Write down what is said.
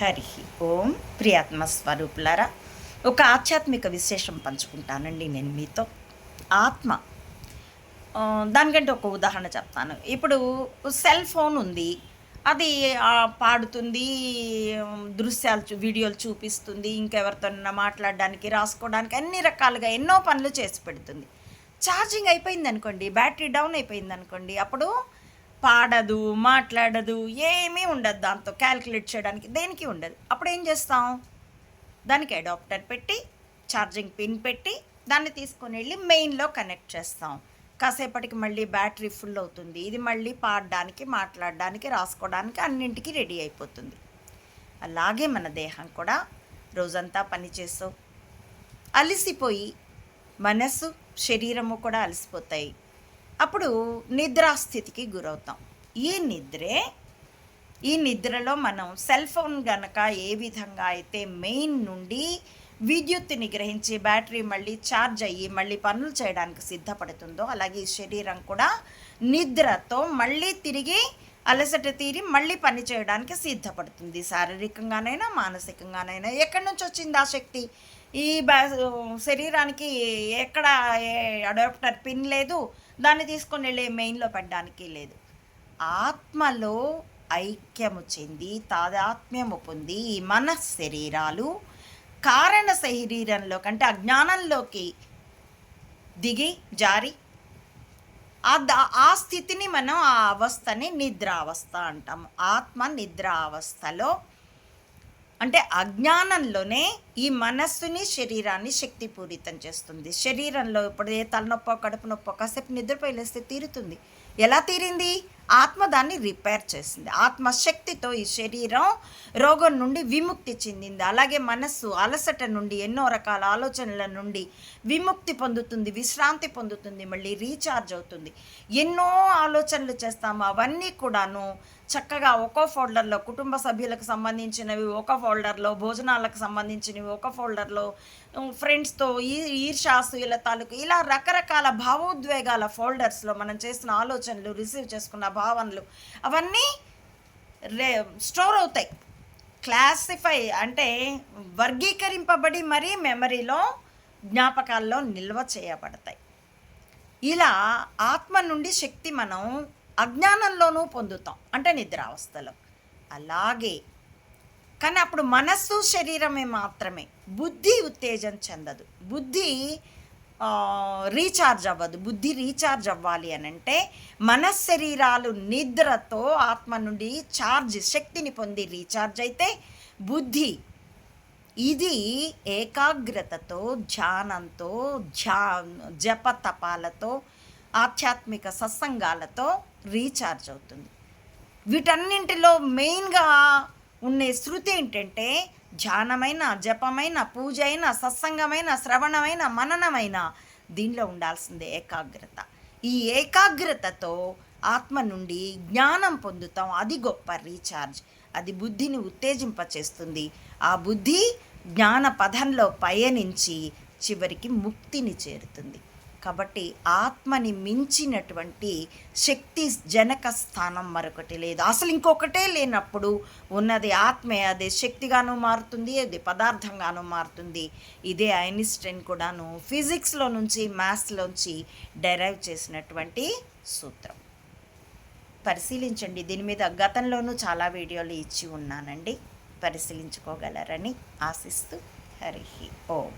హరి ఓం ప్రియాత్మ స్వరూపులారా ఒక ఆధ్యాత్మిక విశేషం పంచుకుంటానండి నేను మీతో. ఆత్మ. దానికంటే ఒక ఉదాహరణ చెప్తాను. ఇప్పుడు సెల్ ఫోన్ ఉంది అది పాడుతుంది దృశ్యాలు చూ వీడియోలు చూపిస్తుంది ఇంకెవరితోనైనా మాట్లాడడానికి రాసుకోవడానికి అన్ని రకాలుగా ఎన్నో పనులు చేసి పెడుతుంది. ఛార్జింగ్ అయిపోయింది అనుకోండి బ్యాటరీ డౌన్ అయిపోయింది అనుకోండి అప్పుడు పాడదు మాట్లాడదు ఏమీ ఉండదు దాంతో క్యాల్కులేట్ చేయడానికి దేనికి ఉండదు. అప్పుడు ఏం చేస్తాం? దానికి అడాప్టర్ పెట్టి ఛార్జింగ్ పిన్ పెట్టి దాన్ని తీసుకొని వెళ్ళి మెయిన్లో కనెక్ట్ చేస్తాం. కాసేపటికి మళ్ళీ బ్యాటరీ ఫుల్ అవుతుంది. ఇది మళ్ళీ పాడడానికి మాట్లాడడానికి రాసుకోవడానికి అన్నింటికి రెడీ అయిపోతుంది. అలాగే మన దేహం కూడా రోజంతా పనిచేస్తావు అలసిపోయి మనస్సు శరీరము కూడా అలసిపోతాయి. అప్పుడు నిద్రాస్థితికి గురవుతాం. ఈ నిద్రే ఈ నిద్రలో మనం సెల్ ఫోన్ గనక ఏ విధంగా అయితే మెయిన్ నుండి విద్యుత్తుని గ్రహించి బ్యాటరీ మళ్ళీ ఛార్జ్ అయ్యి మళ్ళీ పనులు చేయడానికి సిద్ధపడుతుందో అలాగే ఈ శరీరం కూడా నిద్రతో మళ్ళీ తిరిగి అలసట తీరి మళ్ళీ పని చేయడానికి సిద్ధపడుతుంది. శారీరకంగానైనా మానసికంగానైనా. ఎక్కడి నుంచి వచ్చింది ఆ శక్తి? ఈ శరీరానికి ఎక్కడ అడాప్టర్ పిన్ లేదు. దాన్ని తీసుకొని వెళ్ళి మెయిన్లో పెట్టడానికి లేదు. ఆత్మలో ఐక్యము చెంది తాదాత్మ్యము పొంది ఈ మన శరీరాలు కారణ శరీరంలో కంటే అజ్ఞానంలోకి దిగి జారి ఆ ఆ స్థితిని మనం ఆ అవస్థని నిద్రావస్థ అంటాము. ఆత్మ నిద్రావస్థలో అంటే అజ్ఞానంలోనే ఈ మనస్సుని శరీరాన్ని శక్తిపూరితం చేస్తుంది. శరీరంలో ఇప్పుడు ఏ తలనొప్పో కడుపు నొప్పో కాసేపు నిద్రపోయి లేస్తే తీరుతుంది. ఎలా తీరింది? ఆత్మ దాన్ని రిపేర్ చేసింది. ఆత్మశక్తితో ఈ శరీరం రోగం నుండి విముక్తి చెందింది. అలాగే మనస్సు అలసట నుండి ఎన్నో రకాల ఆలోచనల నుండి విముక్తి పొందుతుంది విశ్రాంతి పొందుతుంది మళ్ళీ రీఛార్జ్ అవుతుంది. ఎన్నో ఆలోచనలు చేస్తాము. అవన్నీ కూడాను చక్కగా ఒక్కో ఫోల్డర్లో కుటుంబ సభ్యులకు సంబంధించినవి ఒక ఫోల్డర్లో భోజనాలకు సంబంధించినవి ఒక ఫోల్డర్లో ఫ్రెండ్స్తో ఈ ఈర్షాసూయల తాలూకు ఇలా రకరకాల భావోద్వేగాల ఫోల్డర్స్లో మనం చేసిన ఆలోచనలు రిసీవ్ చేసుకున్న భావనలు అవన్నీ రే స్టోర్ అవుతాయి. క్లాసిఫై అంటే వర్గీకరింపబడి మరీ మెమరీలో జ్ఞాపకాల్లో నిల్వ చేయబడతాయి. ఇలా ఆత్మ నుండి శక్తి మనం అజ్ఞానంలోనూ పొందుతాం. అంటే నిద్రావస్థలో. అలాగే కానీ అప్పుడు మనస్సు శరీరమే మాత్రమే. బుద్ధి ఉత్తేజం చెందదు. బుద్ధి రీఛార్జ్ అవ్వదు. బుద్ధి రీఛార్జ్ అవ్వాలి అని అంటే మనశ్శరీరాలు నిద్రతో ఆత్మ నుండి ఛార్జ్ శక్తిని పొంది రీఛార్జ్ అయితే బుద్ధి ఇది ఏకాగ్రతతో ధ్యానంతో ధ్యా జపతపాలతో ఆధ్యాత్మిక సత్సంగాలతో రీఛార్జ్ అవుతుంది. వీటన్నింటిలో మెయిన్గా ఉండే శృతి ఏంటంటే ధ్యానమైన జపమైన పూజ అయిన సత్సంగమైన శ్రవణమైన మననమైన దీనిలో ఉండాల్సిందే ఏకాగ్రత. ఈ ఏకాగ్రతతో ఆత్మ నుండి జ్ఞానం పొందుతాం. అది గొప్ప రీఛార్జ్. అది బుద్ధిని ఉత్తేజింపచేస్తుంది. ఆ బుద్ధి జ్ఞాన పథంలో పయనించి చివరికి ముక్తిని చేరుతుంది. కాబట్టి ఆత్మని మించినటువంటి శక్తి జనక స్థానం మరొకటి లేదు. అసలు ఇంకొకటే లేనప్పుడు ఉన్నది ఆత్మే అది శక్తిగాను మారుతుంది అది పదార్థంగాను మారుతుంది. ఇదే ఐన్స్టైన్ కూడాను ఫిజిక్స్లో నుంచి మ్యాథ్స్లోంచి డెరైవ్ చేసినటువంటి సూత్రం. పరిశీలించండి. దీని మీద గతంలోనూ చాలా వీడియోలు ఇచ్చి ఉన్నానండి. పరిశీలించుకోగలరని ఆశిస్తూ హరి ఓం.